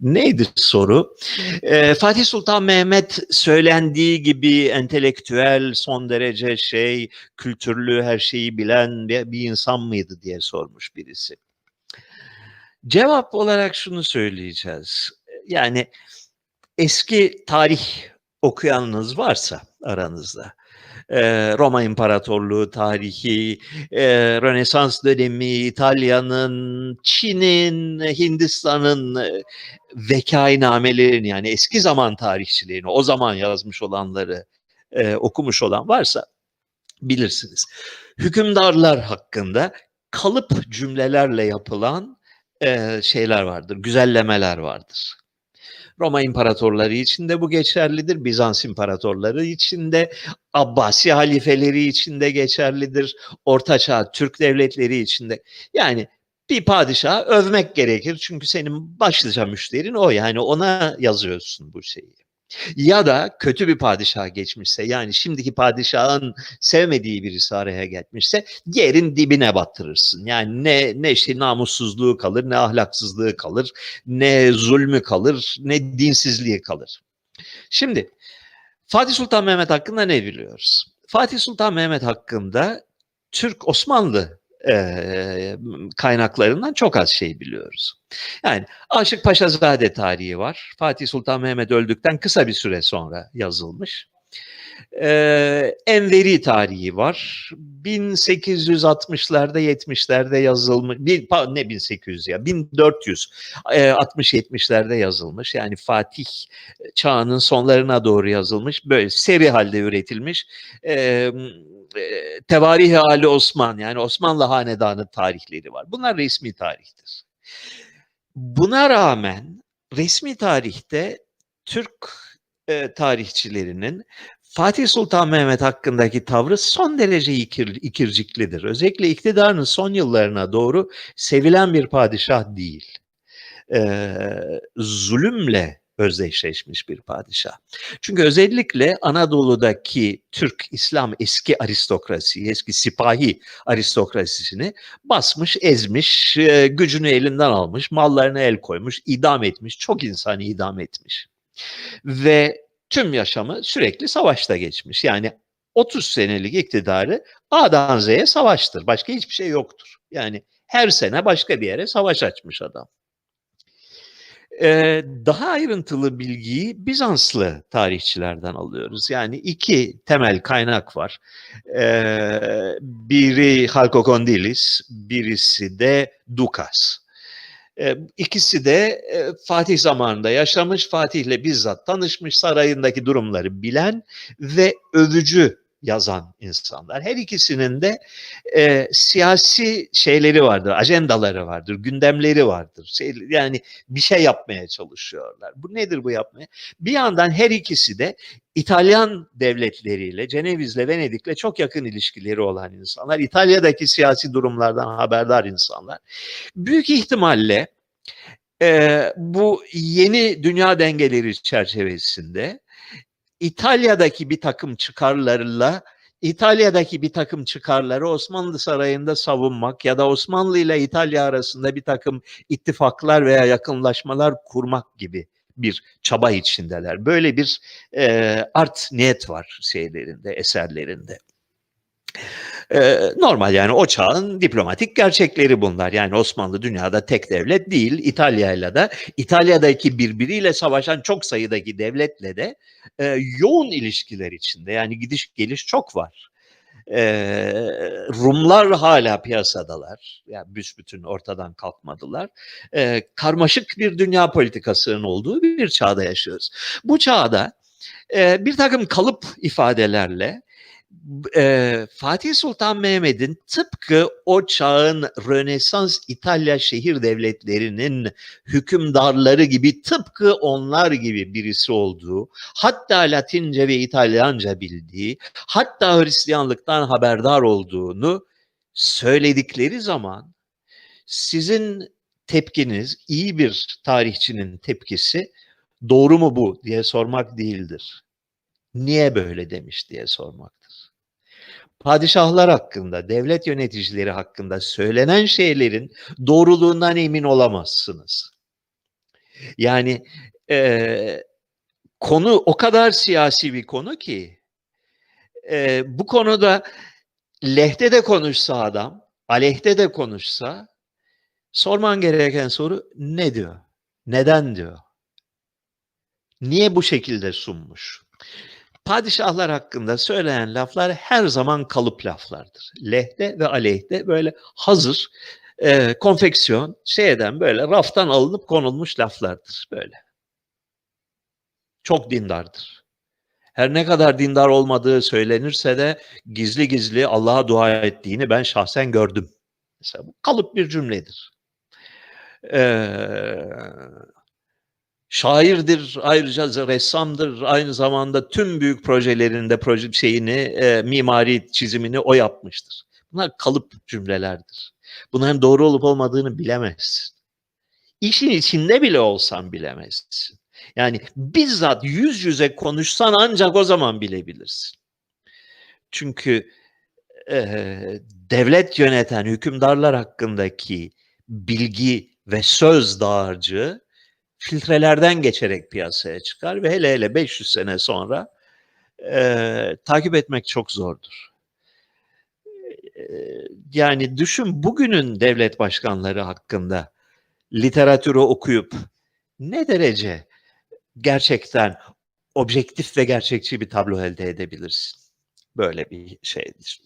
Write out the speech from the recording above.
Neydi soru? Ee, Fatih Sultan Mehmet söylendiği gibi entelektüel, son derece şey, kültürlü, her şeyi bilen bir, bir insan mıydı diye sormuş birisi. Cevap olarak şunu söyleyeceğiz. Yani eski tarih okuyanınız varsa aranızda, Roma İmparatorluğu tarihi, Rönesans dönemi, İtalya'nın, Çin'in, Hindistan'ın vekainamelerini yani eski zaman tarihçiliğini o zaman yazmış olanları okumuş olan varsa bilirsiniz. Hükümdarlar hakkında kalıp cümlelerle yapılan şeyler vardır, güzellemeler vardır. Roma imparatorları için de bu geçerlidir. Bizans imparatorları için de, Abbasi halifeleri için de geçerlidir. Ortaçağ Türk devletleri için de. Yani bir padişahı övmek gerekir. Çünkü senin başlıca müşterin o. Yani ona yazıyorsun bu şeyi. Ya da kötü bir padişah geçmişse yani şimdiki padişahın sevmediği birisi araya gelmişse yerin dibine battırırsın. Yani ne ne işte namussuzluğu kalır, ne ahlaksızlığı kalır, ne zulmü kalır, ne dinsizliği kalır. Şimdi Fatih Sultan Mehmet hakkında ne biliyoruz? Fatih Sultan Mehmet hakkında Türk Osmanlı e, kaynaklarından çok az şey biliyoruz. Yani Aşık Paşazade tarihi var. Fatih Sultan Mehmet öldükten kısa bir süre sonra yazılmış. Ee, Enveri tarihi var. 1860'larda 70'lerde yazılmış. Bir, ne 1800 ya 1400 60-70'lerde yazılmış. Yani Fatih çağının sonlarına doğru yazılmış. Böyle seri halde üretilmiş. Ee, Tevarih Ali Osman yani Osmanlı Hanedanı tarihleri var. Bunlar resmi tarihtir. Buna rağmen resmi tarihte Türk e, tarihçilerinin Fatih Sultan Mehmet hakkındaki tavrı son derece ikir, ikirciklidir. Özellikle iktidarının son yıllarına doğru sevilen bir padişah değil. Ee, zulümle özdeşleşmiş bir padişah. Çünkü özellikle Anadolu'daki Türk İslam eski aristokrasi, eski sipahi aristokrasisini basmış, ezmiş, e, gücünü elinden almış, mallarını el koymuş, idam etmiş, çok insanı idam etmiş. Ve tüm yaşamı sürekli savaşta geçmiş. Yani 30 senelik iktidarı A'dan Z'ye savaştır. Başka hiçbir şey yoktur. Yani her sene başka bir yere savaş açmış adam. Ee, daha ayrıntılı bilgiyi Bizanslı tarihçilerden alıyoruz. Yani iki temel kaynak var. Ee, biri Halkokondilis, birisi de Dukas. Ee, ikisi de e, Fatih zamanında yaşamış, Fatih'le bizzat tanışmış, sarayındaki durumları bilen ve övücü yazan insanlar. Her ikisinin de e, siyasi şeyleri vardır, ajendaları vardır, gündemleri vardır. Şey, yani bir şey yapmaya çalışıyorlar. Bu nedir bu yapmaya? Bir yandan her ikisi de İtalyan devletleriyle, Ceneviz'le, Venedik'le çok yakın ilişkileri olan insanlar. İtalya'daki siyasi durumlardan haberdar insanlar. Büyük ihtimalle e, bu yeni dünya dengeleri çerçevesinde İtalya'daki bir takım çıkarlarla İtalya'daki bir takım çıkarları Osmanlı Sarayı'nda savunmak ya da Osmanlı ile İtalya arasında bir takım ittifaklar veya yakınlaşmalar kurmak gibi bir çaba içindeler. Böyle bir e, art niyet var şeylerinde, eserlerinde. Ee, normal yani o çağın diplomatik gerçekleri bunlar. Yani Osmanlı dünyada tek devlet değil. İtalya'yla da İtalya'daki birbiriyle savaşan çok sayıdaki devletle de e, yoğun ilişkiler içinde. Yani gidiş geliş çok var. E, Rumlar hala piyasadalar. Yani büsbütün ortadan kalkmadılar. E, karmaşık bir dünya politikasının olduğu bir çağda yaşıyoruz. Bu çağda e, bir takım kalıp ifadelerle e, Fatih Sultan Mehmet'in tıpkı o çağın Rönesans İtalya şehir devletlerinin hükümdarları gibi tıpkı onlar gibi birisi olduğu, hatta Latince ve İtalyanca bildiği, hatta Hristiyanlıktan haberdar olduğunu söyledikleri zaman sizin tepkiniz, iyi bir tarihçinin tepkisi doğru mu bu diye sormak değildir. Niye böyle demiş diye sormak padişahlar hakkında, devlet yöneticileri hakkında söylenen şeylerin doğruluğundan emin olamazsınız. Yani e, konu o kadar siyasi bir konu ki e, bu konuda lehte de konuşsa adam, aleyhte de konuşsa sorman gereken soru ne diyor? Neden diyor? Niye bu şekilde sunmuş? Padişahlar hakkında söylenen laflar her zaman kalıp laflardır. Lehte ve aleyhte böyle hazır e, konfeksiyon şeyden böyle raftan alınıp konulmuş laflardır böyle. Çok dindardır. Her ne kadar dindar olmadığı söylenirse de gizli gizli Allah'a dua ettiğini ben şahsen gördüm. Mesela bu kalıp bir cümledir. Ee, şairdir, ayrıca ressamdır, aynı zamanda tüm büyük projelerinde proje şeyini, e, mimari çizimini o yapmıştır. Bunlar kalıp cümlelerdir. Bunların doğru olup olmadığını bilemezsin. İşin içinde bile olsan bilemezsin. Yani bizzat yüz yüze konuşsan ancak o zaman bilebilirsin. Çünkü e, devlet yöneten hükümdarlar hakkındaki bilgi ve söz dağarcığı filtrelerden geçerek piyasaya çıkar ve hele hele 500 sene sonra e, takip etmek çok zordur. E, yani düşün bugünün devlet başkanları hakkında literatürü okuyup ne derece gerçekten objektif ve gerçekçi bir tablo elde edebilirsin. Böyle bir şeydir.